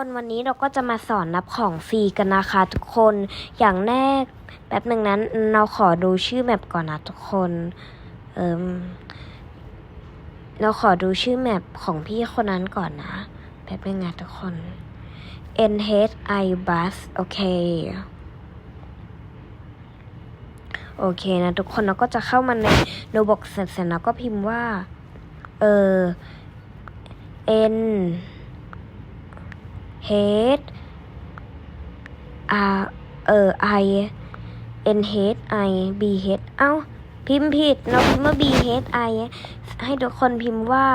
คนวันนี้เราก็จะมาสอนนับของฟรีกันนะคะทุกคน อย่างแรกแป๊บหนึ่งนั้นเราขอดูชื่อแมปก่อนนะทุกคน เอิมเราขอดูชื่อแมปของพี่คนนั้นก่อนนะ แป๊บหนึ่งนะทุกคน N H I bus โอเค โอเคนะทุกคนเราก็จะเข้ามาในโนบอกเสร็จเสร็จแล้วก็พิมพ์ว่า เออ N H R เออ I N H I B H เอ้า พิมพ์ผิดเราพิมพ์ว่า B H I ให้ทุกคนพิมพ์ว่า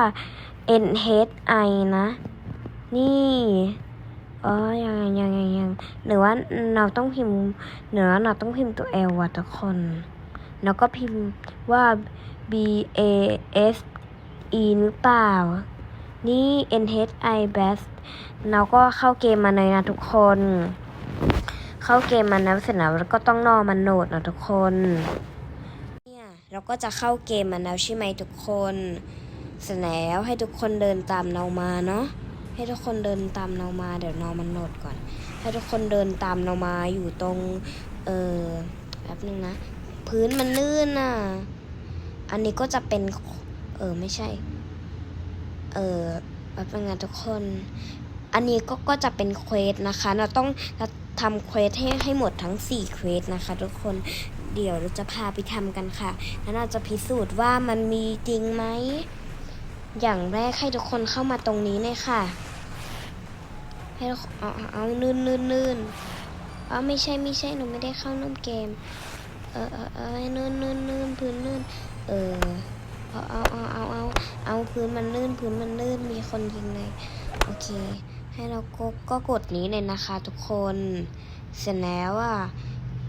N H I นะ นี่อ๋อยังไงยังไงยังหรือว่าเราต้องพิมพ์หรือว่าเราต้องพิมพ์ตัว L ว่ะทุกคน แล้วก็พิมพ์ว่า B A S E หรือเปล่า นี่ N H I best เราก็เข้าเกมมาเลยนะทุกคน เข้าเกมมาแล้วเสร็จแล้วก็ต้องรอมันโหลดนะทุกคน เนี่ยเราก็จะเข้าเกมมาแล้วใช่ไหมทุกคนเสร็จแล้วให้ทุกคนเดินตามเรามาเนาะให้ทุกคนเดินตามเรามาเดี๋ยวนอมันโหลดก่อน ให้ทุกคนเดินตามเรามาอยู่ตรงเออแป๊บนึงนะ พื้นมันลื่นน่ะ อันนี้ก็จะเป็นเออไม่ใช่ เออแป๊บนึงนทุกคน อันนี้ก็ก็จะเป็นเควสนะคะ เราต้องเราทำเควสให้ให้หมดทั้ง4เควสนะคะ ทุกคนเดี๋ยวเราจะพาไปทำกันค่ะ แล้วเราจะพิสูจน์ว่ามันมีจริงไหม อย่างแรกให้ทุกคนเข้ามาตรงนี้เลยค่ะ ให้เอาเอาเนื่นนื่นนื่นเอาไม่ใช่ไม่ใช่หนูไม่ได้เข้าร่มเกม เออเออเออนื่นนื่นนื่นพื้นนื่นเออ เอาเอาเอาเอาเอาเอาพื้นมันลื่นพื้นมันลื่นมีคนยิงเลยโอเค ให้เราก็ก็กดนี้เลยนะคะ ทุกคน เสร็จแล้วอะ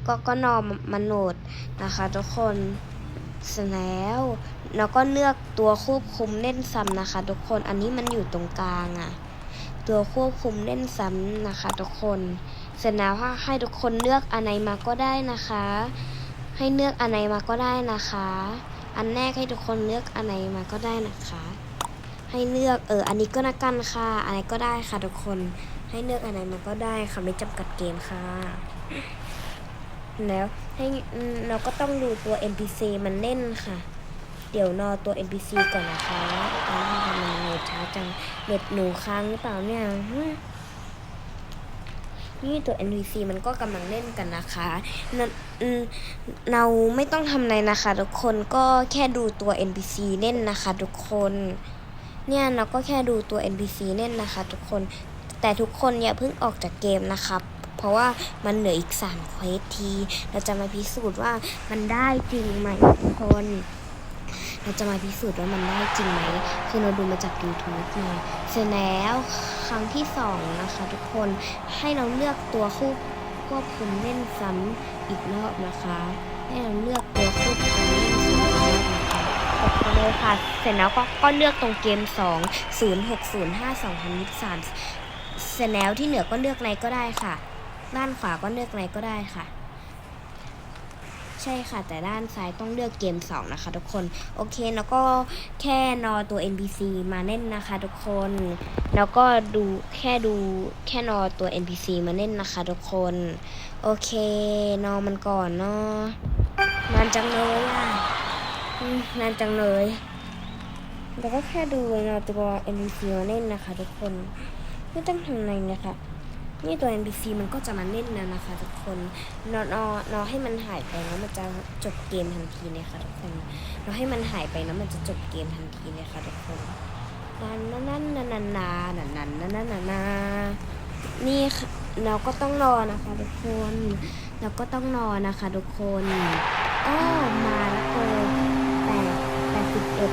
ก็ก็นอมมันโหลดนะคะ ทุกคนเสร็จแล้วเราก็เลือกตัวควบคุมเล่นซ้ำนะคะ ทุกคนอันนี้มันอยู่ตรงกลางอะตัวควบคุมเล่นซ้ำนะคะ ทุกคนเสร็จแล้วให้ทุกคนเลือกอันไหนมาก็ได้นะคะ ให้เลือกอันไหนมาก็ได้นะคะ อันแรกให้ทุกคนเลือกอันไหนมาก็ได้นะคะ ให้เลือกเอออันนี้ก็นักกันค่ะอะไรก็ได้ค่ะทุกคนให้เลือกอันไหนมาก็ได้ค่ะไม่จำกัดเกมค่ะ แล้วให้เราก็ต้องดูตัว NPC มันเล่นค่ะ เดี๋ยวนอตัว NPC ก่อนนะคะอ้าวทำไมเน็ตช้าจังเน็ตหนูค้างหรือเปล่าเนี่ย นี่ตัว NPC มันก็กำลังเล่นกันนะคะนอืมเราไม่ต้องทำอะไรนะคะ ทุกคนก็แค่ดูตัว NPC เล่นนะคะ ทุกคน เนี่ยเราก็แค่ดูตัว NPC เล่นนะคะ ทุกคน แต่ทุกคนอย่าเพิ่งออกจากเกมนะครับเพราะว่ามันเหลืออีกสามเควสที เราจะมาพิสูจน์ว่ามันได้จริงไหมทุกคน เราจะมาพิสูจน์ว่ามันได้จริงไหม คือเราดูมาจาก YouTube ไงเสร็จแล้วครั้งที่สองนะคะทุกคนให้เราเลือกตัวควบควบคุมเล่นซ้ำอีกรอบนะคะ ให้เราเลือกตัวควบคุมเล่นซ้ำอีกรอบนะคะกดไปเลยค่ะ เสร็จแล้วก็ก็เลือกตรงเกม 2 0 6 0 5 2 0 2 3เสร็จแล้วที่เหลือก็เลือกอะไรก็ได้ค่ะ ด้านขวาก็เลือกอะไรก็ได้ค่ะ ใช่ค่ะ แต่ด้านซ้ายต้องเลือกเกม 2 นะคะ ทุกคน โอเค แล้วก็แค่นอตัว NPC มาเล่นนะคะ ทุกคน แล้วก็ดูแค่ดูแค่นอตัว NPC มาเล่นนะคะ ทุกคน โอเคนอมันก่อนเนาะนานจังเลยอะนานจังเลยแล้วก็แค่ดูนอตัว NPC มาเล่นนะคะ ทุกคน ไม่ต้องทำอะไรเลยค่ะ นี่ตัว NPC มันก็จะมาเล่นแล้วนะคะทุกคนรอรอรอให้มันหายไปแล้วมันจะจบเกมทันทีเลยค่ะทุกคนรอให้มันหายไปแล้วมันจะจบเกมทันทีเลยค่ะทุกคนนันนันนันนันนันนันนันนันนันนั่นนี่เราก็ต้องรอนะคะทุกคนเราก็ต้องรอนะคะทุกคนอ้อมาแล้วโกแปดแปดสิบเอ็ด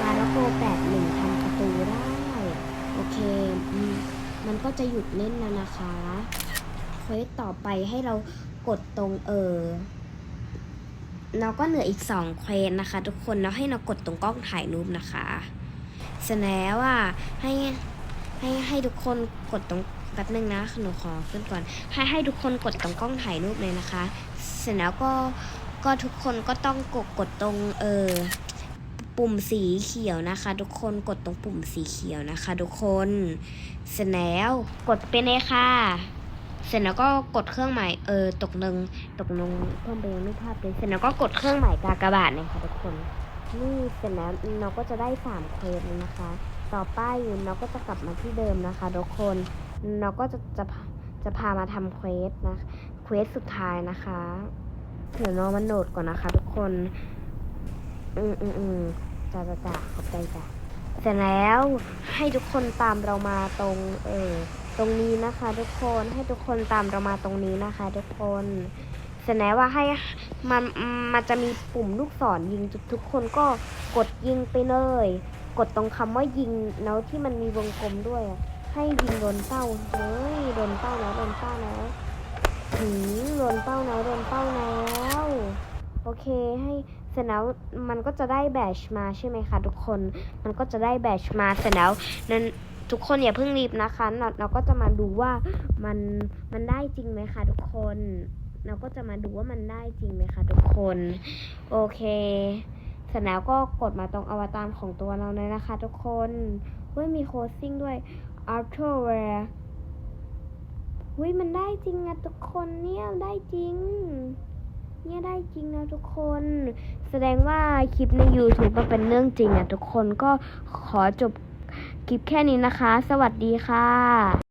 มาแล้วโกแปดหนึ่งทำประตูได้ โอเคอืม ก็จะหยุดเล่นแล้วนะคะเควสต่อไปให้เรากดตรงเออเราก็เหลืออีกสองเควสนะคะ ทุกคนแล้วให้เรากดตรงกล้องถ่ายรูปนะคะเสร็จแล้วอะให้ให้ให้ทุกคนกดตรงแป๊บนึงนะหนูขอขึ้นก่อน ให้ให้ทุกคนกดตรงกล้องถ่ายรูปเลยนะคะ เสร็จแล้วก็ก็ทุกคนก็ต้องกดกดตรงเออ ปุ่มสีเขียวนะคะ ทุกคนกดตรงปุ่มสีเขียวนะคะ ทุกคนเสร็จแล้วกดไปเลยค่ะ เสร็จแล้วก็กดเครื่องหมายเออตกลงตกลงเพิ่มไปยังไม่ภาพเลยเสร็จแล้วก็กดเครื่องหมายกากบาทเนี่ยค่ะทุกคนนี่เสร็จแล้วเราก็จะได้สามเควสนะคะ ต่อไปเราก็จะกลับมาที่เดิมนะคะ ทุกคนเราก็จะจะจะพามาทำเควสนะเควสสุดท้ายนะคะเดี๋ยวเรามาโหลดก่อนนะคะ ทุกคน อืมอืมอืม จ้าจ้าจ้าขอบใจจ้ะเสร็จแล้วให้ทุกคนตามเรามาตรงเออตรงนี้นะคะ ทุกคนให้ทุกคนตามเรามาตรงนี้นะคะ ทุกคนเสร็จแล้วว่าให้มันมันจะมีปุ่มลูกศรยิงทุกทุกคนก็กดยิงไปเลย กดตรงคำว่ายิงแล้วที่มันมีวงกลมด้วย ให้ยิงโดนเป้าเฮ้ยโดนเป้าแล้วโดนเป้าแล้วหืมโดนเป้าแล้วโดนเป้าแล้ว โอเคให้ เสร็จแล้วมันก็จะได้แบชมาใช่ไหมคะทุกคน มันก็จะได้แบชมาเสร็จแล้วนั้นทุกคนอย่าเพิ่งรีบนะคะ เราเราก็จะมาดูว่ามันมันได้จริงไหมคะทุกคน เราก็จะมาดูว่ามันได้จริงไหมคะทุกคน โอเคเสร็จแล้วก็กดมาตรงอวตารของตัวเราเลยนะคะ ทุกคนเฮ้ยมีโคดซิ่งด้วย a r t u r e เฮ้ยมันได้จริงอะทุกคนเนี่ยได้จริง เนี่ยได้จริงนะ ทุกคน แสดงว่าคลิปใน YouTube มันเป็นเรื่องจริงอะทุกคนก็ขอจบคลิปแค่นี้นะคะ สวัสดีค่ะ